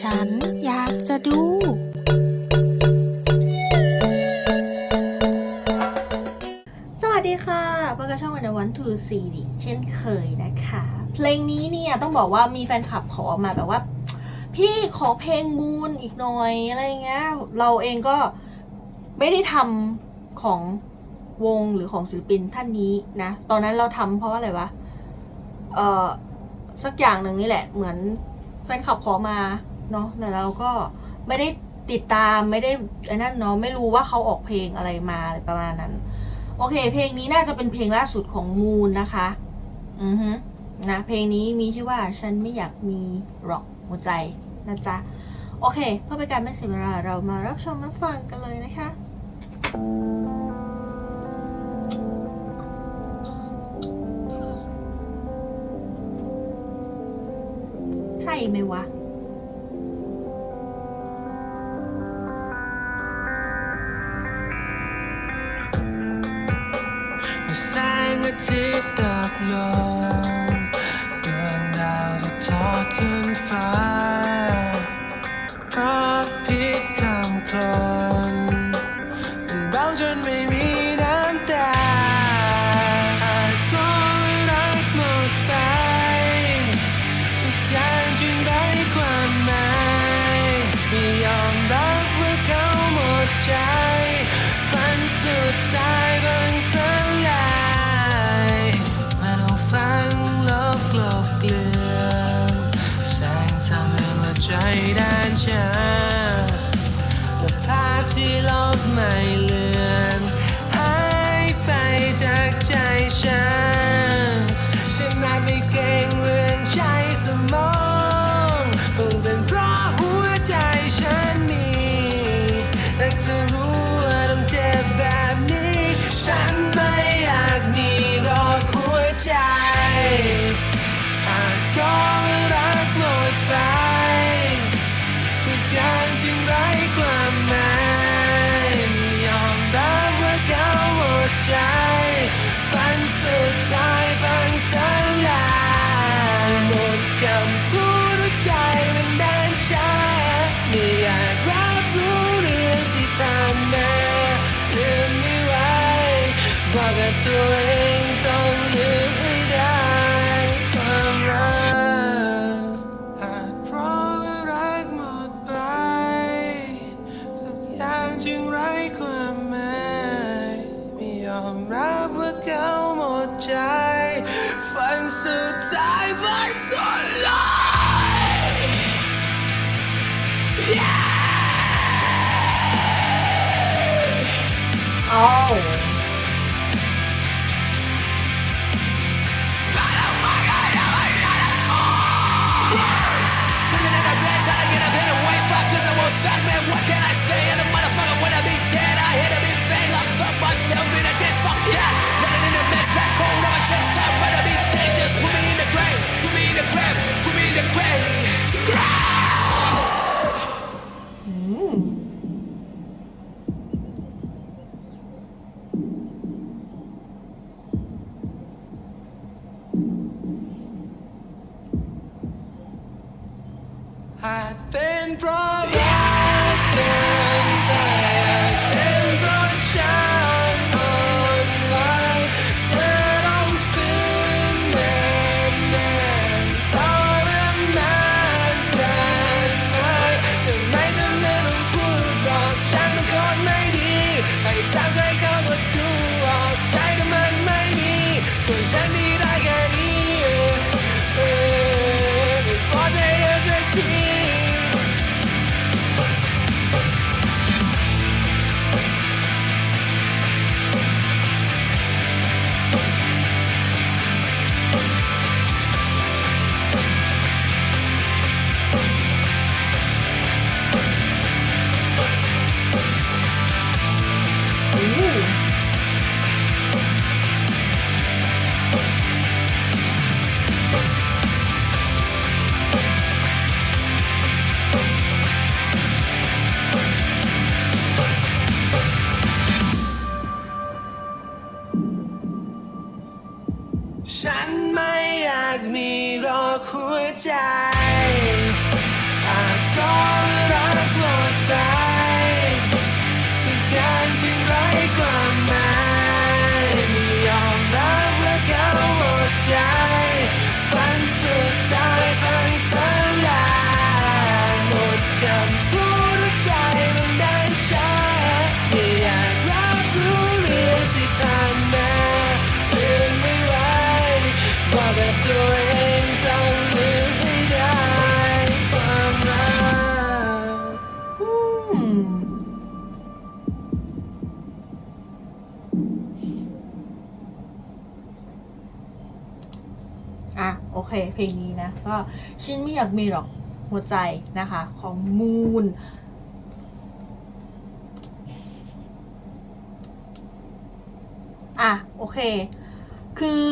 ฉันอยากจะดูสวัสดีค่ะพบกับช่องวันวันทูซีดิเช่นเคยนะคะ เพลงนี้เนี่ยต้องบอกว่ามีแฟนคลับขอมาแบบว่า พี่ขอเพลงมูนอีกหน่อยอะไรเงี้ยเราเองก็ไม่ได้ทำของวงหรือของศิลปินท่านนี้นะ ตอนนั้นเราทำเพราะอะไรวะเออสักอย่างหนึ่งนี่แหละ เหมือนแฟนคลับขอมา เนาะแต่เราก็ไม่ได้ติดตามไม่ได้ไอ้นั่นเนาะไม่รู้ว่าเขาออกเพลงอะไรมาอะไรประมาณนั้น โอเค เพลงนี้น่าจะเป็นเพลงล่าสุดของมูนนะคะ อือฮึนะเพลงนี้มีชื่อว่าฉันไม่อยากมีหรอกหัวใจนะจ๊ะ โอเคเพื่อเป็นการไม่เสียเวลาเรามารับชมรับฟังกันเลยนะคะ ใช่ไหมวะ ดับลงดวงดาวจะทอดขึ้นฟ้าเพราะพิษทำคนมันร้องจนไม่มีน้ำตาอาจเพราะรักหมดไป ทุกอย่างจึงไร้ความหมายไม่ยอมรับว่าเขาหมดใจ ฝันสุดท้าย ใจ ฝันสุดท้ายพังทลายอ้า อาจเป็นเพราะ เพลงนี้นะก็ฉันไม่อยากมีหรอกหัวใจนะคะของมูนอะโอเค คือ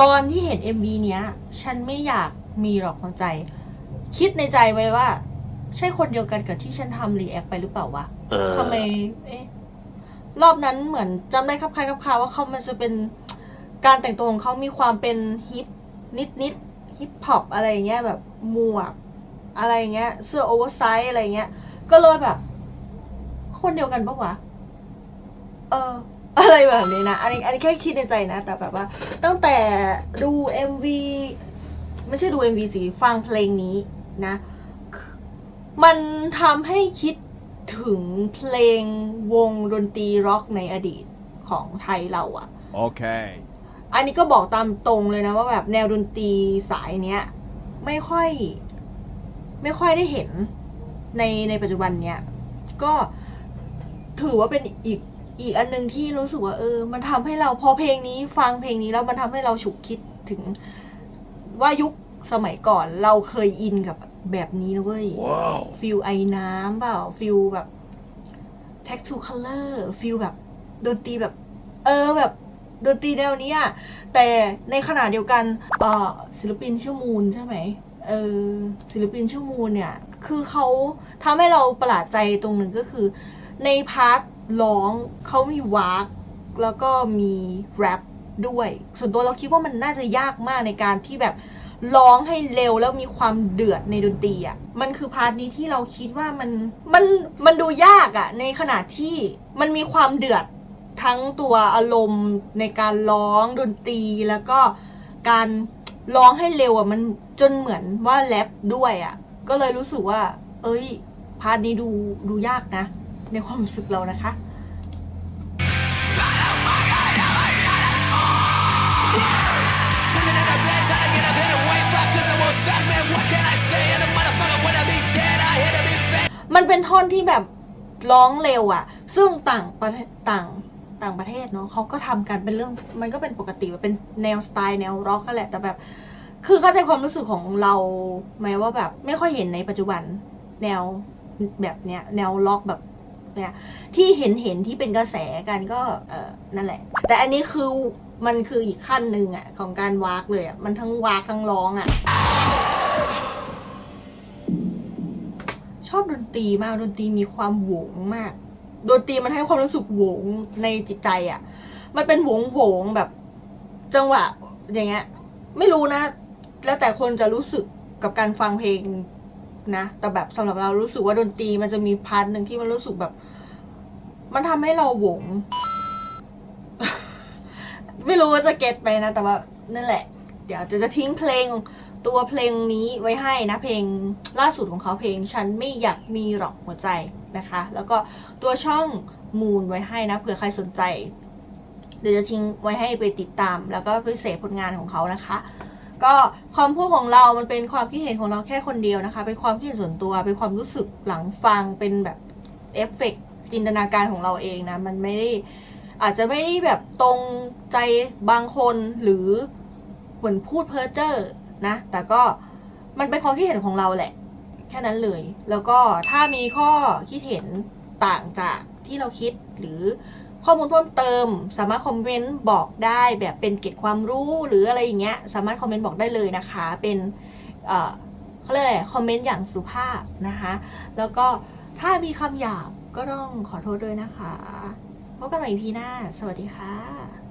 ตอนที่เห็น MV เนี้ย ฉันไม่อยากมีหรอกหัวใจ คิดในใจไว้ว่า ใช่คนเดียวกันกับที่ฉันทำรีแอคไปหรือเปล่าวะทำไมเอ๊ะรอบนั้นเหมือนจำได้ครับใครครับคาว่าเขามันจะเป็น การแต่งตัวของเขามีความเป็นฮิปนิดนิดฮิปฮอปอะไรเงี้ยแบบหมวกอะไรเงี้ย เสื้อโอเวอร์ไซส์อะไรเงี้ย ก็เลยแบบ คนเดียวกันปะวะ เออ อะไรแบบนี้นะ อันนี้ อันนี้แค่คิดในใจนะ แต่แบบว่า ตั้งแต่ดู MV ไม่ใช่ดู MV สิ ฟังเพลงนี้นะ มันทำให้คิดถึงเพลงวงดนตรีร็อกในอดีตของไทยเราอะ Okay. อั นนี้ก็บอกตามตรงเลยนะว่าแบบแนวดนตรีสายเนี้ย ไม่ค่อย ไม่ค่อยได้เห็นในในปัจจุบันเนี้ยก็ถือว่าเป็นอีกอีกอันหนึ่งที่รู้สึกว่าเออ มันทำให้เราพอเพลงนี้ฟังเพลงนี้แล้วมันทำให้เราฉุกคิดถึงว่ายุคสมัยก่อนเราเคยอินกับแบบนี้นะเว้ย Wow. ฟิลไอ้น้ำเปล่าฟิลแบบ t e x t to color ฟิลแบบดนตรีแบบ เออแบบ ดนตรีแนวนี้อะแต่ในขณะเดียวกันศิลปินชื่อมูนใช่ไหมเออศิลปินชื่อมูนเนี่ย คือเขาทำให้เราประหลาดใจตรงหนึ่งก็คือ ในพาร์ทร้องเขามีวากแล้วก็มีแรปด้วย ส่วนตัวเราคิดว่ามันน่าจะยากมากในการที่แบบร้องให้เร็วแล้วมีความเดือดในดนตรีอะ มันคือพาร์ทนี้ที่เราคิดว่ามันมันมันดูยากอะ ในขณะที่มันมีความเดือด ทั้งตัวอารมณ์ในการร้องดนตรีแล้วก็การร้องให้เร็วอะมันจนเหมือนว่าแรปด้วยอะ ก็เลยรู้สึกว่า เอ้ย พาร์ทนี้ดูดูยากนะ ในความรู้สึกเรานะคะมันเป็นท่อนที่แบบร้องเร็วอะซึ่งต่างประต่าง ต่างประเทศเนาะเขาก็ทำกันเป็นเรื่องมันก็เป็นปกติเป็นแนวสไตล์แนวร็อกกันแหละแต่แบบ คือเข้าใจความรู้สึกของเราไหมว่าแบบไม่ค่อยเห็นในปัจจุบันแนวแบบเนี้ยแนวล็อกแบบเนี้ยที่เห็นเห็นที่เป็นกระแสกันก็เออนั่นแหละ แต่อันนี้คือมันคืออีกขั้นหนึ่งอะของการวากเลยอะมันทั้งวากทั้งร้องอะชอบดนตรีมากดนตรีมีความโหวงมาก ดนตรีมันให้ความรู้สึกโหวงในจิตใจอะ่ะ มันเป็นโหวงโหวงแบบ จังหวะ อย่างเงี้ย ไม่รู้นะ แล้วแต่คนจะรู้สึกกับการฟังเพลงนะ แต่แบบสำหรับเรารู้สึกว่าดนตรีมันจะมีพาร์ทหนึ่งที่มันรู้สึกแบบ มันทำให้เราโหวง ไม่รู้ว่าจะเก็ตไปนะ แต่ว่านั่นแหละ เดี๋ยวจะจะทิ้งเพลง ตัวเพลงนี้ไว้ให้นะเพลงล่าสุดของเขาเพลง ฉันไม่อยากมีหรอกหัวใจนะคะ แล้วก็ตัวช่องมูนไว้ให้นะเผื่อใครสนใจ เดี๋ยวจะทิ้งไว้ให้ไปติดตาม แล้วก็ไปเสพผลงานของเขานะคะ ก็ความพูดของเรามันเป็นความคิดเห็นของเราแค่คนเดียวนะคะ เป็นความคิดเห็นส่วนตัวเป็นความรู้สึกหลังฟังเป็นแบบเอฟเฟกต์จินตนาการของเราเองนะมันไม่ได้อาจจะไม่ได้แบบตรงใจบางคนหรือเหมือนพูดเพ้อเจ้อ นะ แต่ก็มันเป็นความคิดเห็นของเราแหละ แค่นั้นเลย แล้วก็ถ้ามีข้อคิดเห็นต่างจากที่เราคิดหรือข้อมูลเพิ่มเติม สามารถคอมเมนต์บอกได้แบบเป็นเกร็ดความรู้หรืออะไรอย่างเงี้ยสามารถคอมเมนต์บอกได้เลยนะคะ เป็นเอ่อเขาเรียกอะไรคอมเมนต์อย่างสุภาพนะคะ แล้วก็ถ้ามีคำหยาบก็ต้องขอโทษด้วยนะคะพบกันใหม่พีหน้า สวัสดีค่ะ